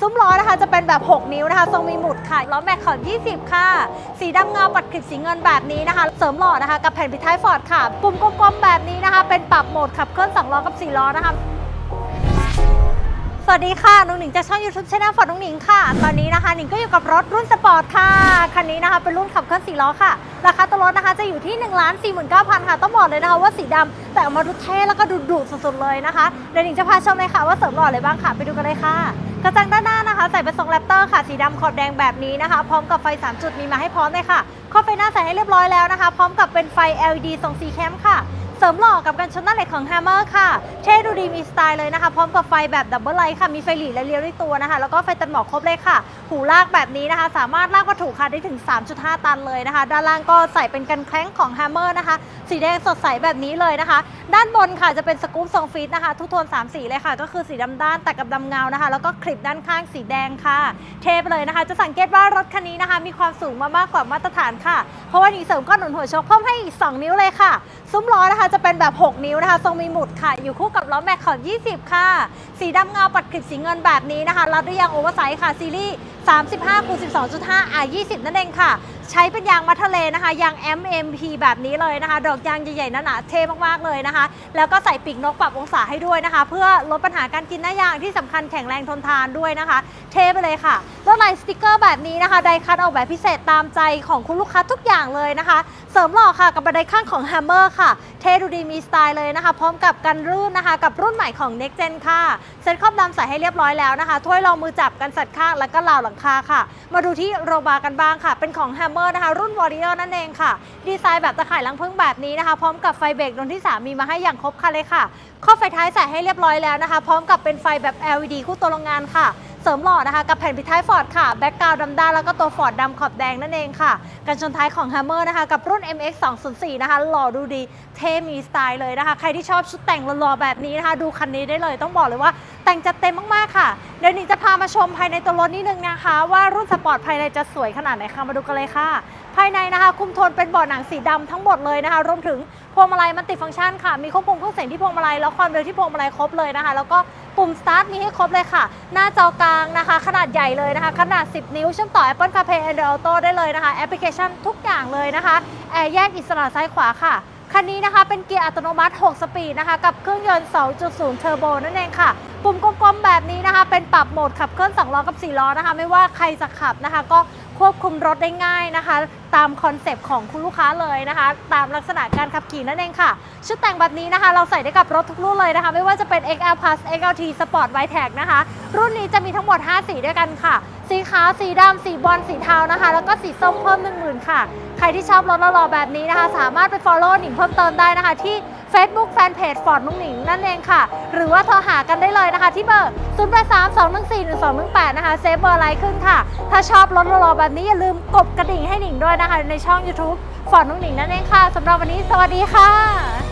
ซุ้มล้อนะคะจะเป็นแบบ 6 นิ้วนะคะ ทรงมีหมุดค่ะ ล้อแม็กขอบ20 ค่ะ สีดำเงาปัดกริบสีเงินแบบนี้นะคะ เสริมหล่อนะคะ กับแผ่นปิดท้ายฟอร์ดค่ะ ปุ่มกลมๆแบบนี้นะคะ เป็นปรับโหมดขับเคลื่อน2ล้อกับ 4 ล้อนะคะ สวัสดีค่ะนุ้งหนิงจากช่อง YouTube ช anel ฟอร์ดนุ้งหนิงค่ะ ตอนนี้นะคะหนิงก็อยู่กับรถรุ่นสปอร์ตค่ะ คันนี้นะคะเป็นรุ่นขับเคลื่อน4ล้อค่ะ ราคาตัวรถนะคะจะอยู่ที่1 4 9 0 0 0ค่ะ ต้องบอกเลยนะคะว่าสีดำแต่ออกมาดูเท่แล้วก็ดูดุสุดๆเลยนะคะเดี๋ยวหนิงจะพาชมเลยค่ะว่าเสริมหล่ออะไรบ้างค่ะ ไปดูกันเลยค่ะ กระจังด้านหน้านะคะ ใส่เป็นทรงแรปเตอร์ค่ะ สีดำขอบแดงแบบนี้นะคะ พร้อมกับไฟ 3 จุดมีมาให้พร้อมเลยค่ะข้อไฟหน้าใส่ให้เรียบร้อยแล้วนะคะ พร้อมกับเป็นไฟ LED ทรงสีแคมค่ะ เสริมหล่อกับกันชนหน้าเหล็กของ Hammer ค่ะ เท่ดูดีมีสไตล์เลยนะคะ พร้อมกับไฟแบบดับเบิลไลท์ค่ะ มีไฟหลีและเลี้ยวด้วยตัวนะคะ แล้วก็ไฟตัดหมอกครบเลยค่ะ หูลากแบบนี้นะคะ สามารถลากวัตถุค่ะได้ถึง 3.5 ตันเลยนะคะ ด้านล่างก็ใส่เป็นกันแคล้งของ Hammer นะคะ สีแดงสดใสแบบนี้เลยนะคะ ด้านบนค่ะจะเป็นสกู๊ปทรงฟีดนะคะ ทุกโทน3สีเลยค่ะ ก็คือสีดำด้านแต่กับดำเงานะคะ แล้วก็คลิปด้านข้างสีแดงค่ะ เทปเลยนะคะ จะสังเกตว่ารถคันนี้นะคะ มีความสูงมามากกว่ามาตรฐานค่ะ เพราะว่านี้เสริมก้อนหนุนหัวโชคเพิ่มให้อีก 2 นิ้วเลยค่ะ ซุ้มล้อนะคะจะเป็นแบบ 6 นิ้วนะคะทรงมีหมุดค่ะ อยู่คู่กับล้อแม็กขอบ20 ค่ะ สีดำเงาปัดกริบสีเงินแบบนี้นะคะรับด้วยยางโอเวอร์ไซส์ค่ะซีรีส์35คูณ12.5 R 20 นั่นเองค่ะ ใช้เป็นยางมัทะเลนะคะ ยาง MMP แบบนี้เลยนะคะ ดอกยางใหญ่ๆหนาๆเท่มากๆเลยนะคะ แล้วก็ใส่ปีกนกปรับองศาให้ด้วยนะคะ เพื่อลดปัญหาการกินหน้ายางที่สำคัญแข็งแรงทนทานด้วยนะคะ เท่ไปเลยค่ะลวดลายสติกเกอร์แบบนี้นะคะไดคัตออกแบบพิเศษตามใจของคุณลูกค้าทุกอย่างเลยนะคะ เสริมหล่อค่ะกับบันไดข้างของ Hammer ค่ะ เท่ดูดีมีสไตล์เลยนะคะ พร้อมกับกันรื่นนะคะ กับรุ่นใหม่ของ Next Gen ค่ะ เซ็ตครอบดำใส่ให้เรียบร้อยแล้วนะคะถ้วยรองมือจับกันสัดข้างแล้วก็ราวหลังคาค่ะ มาดูที่โรบาร์กันบ้างค่ะ เป็นของ Hammer นะคะ รุ่น Warrior นั่นเองค่ะ ดีไซน์แบบตะข่ายลังพึ่งแบบนี้นะคะ พร้อมกับไฟเบรกดวงที่ 3 มีมาให้อย่างครบครันเลยค่ะ ข้อไฟท้ายใส่ให้เรียบร้อยแล้วนะคะ พร้อมกับเป็นไฟแบบ LED คู่ตัวโรงงานค่ะ เสริมหล่อนะคะ กับแผ่นปิดท้ายฟอร์ดค่ะ แบ็กกราวด์ดำด้านแล้วก็ตัวฟอร์ดดำขอบแดงนั่นเองค่ะ กันชนท้ายของ Hammer นะคะ กับรุ่น MX 204นะคะ หล่อดูดี เท่มีสไตล์เลยนะคะ ใครที่ชอบชุดแต่งหล่อๆแบบนี้นะคะ ดูคันนี้ได้เลย ต้องบอกเลยว่าแต่งจัดเต็มมากๆค่ะ เดี๋ยวนิงจะพามาชมภายในตัวรถนิดนึงนะคะ ว่ารุ่นสปอร์ตภายในจะสวยขนาดไหนคะมาดูกันเลยค่ะ ภายในนะคะคุมโทนเป็นเบาะหนังสีดำทั้งหมดเลยนะคะ รวมถึงพวงมาลัยมันติฟังก์ชันค่ะ มีควบคุมเครื่องเสียงที่พวงมาลัยแล้วความเร็วที่พวงมาลัยครบเลยนะคะ แล้วก็ ปุ่มสตาร์ทมีให้ครบเลยค่ะ หน้าจอกลางนะคะ ขนาดใหญ่เลยนะคะ ขนาด 10 นิ้วเชื่อมต่อ Apple CarPlay Android Auto ได้เลยนะคะ แอปพลิเคชันทุกอย่างเลยนะคะแอร์แยกอิสระซ้ายขวาค่ะคันนี้นะคะเป็นเกียร์อัตโนมัติ 6 สปีดนะคะ กับเครื่องยนต์ 2.0 เทอร์โบนั่นเองค่ะ ปุ่มกลมๆแบบนี้นะคะ เป็นปรับโหมดขับเคลื่อน2ล้อกับ 4 ล้อนะคะ ไม่ว่าใครจะขับนะคะ ก็ ควบคุมรถได้ง่ายนะคะ ตามคอนเซปต์ของคุณลูกค้าเลยนะคะ ตามลักษณะการขับขี่นั่นเองค่ะ ชุดแต่งแบบนี้นะคะ เราใส่ได้กับรถทุกรุ่นเลยนะคะ ไม่ว่าจะเป็น XL Plus XLT Sport w i t e c นะคะ รุ่นนี้จะมีทั้งหมด 5 สีด้วยกันค่ะ สีขาว สีดำสีบอลสีเทานะคะ แล้วก็สีส้มเพิ่ม1 0,000ค่ะ ใครที่ชอบรถหล่อๆแบบนี้นะคะ สามารถไป follow หนิงเพิ่มเติมได้นะคะที่ Facebook Fanpage Ford นุ่งหนิงนั่นเองค่ะ หรือว่าโทรหากันได้เลยนะคะ ที่เบอร์ 0 8 3 2 1 4 1 2 1 8 นะคะ เซฟเบอร์ไลน์ขึ้นค่ะ ถ้าชอบรถหล่อแบบนี้อย่าลืมกดกระดิ่งให้หนิงด้วยนะคะ ในช่อง YouTube Ford นุ่งหนิงนั่นเองค่ะสำหรับวันนี้สวัสดีค่ะ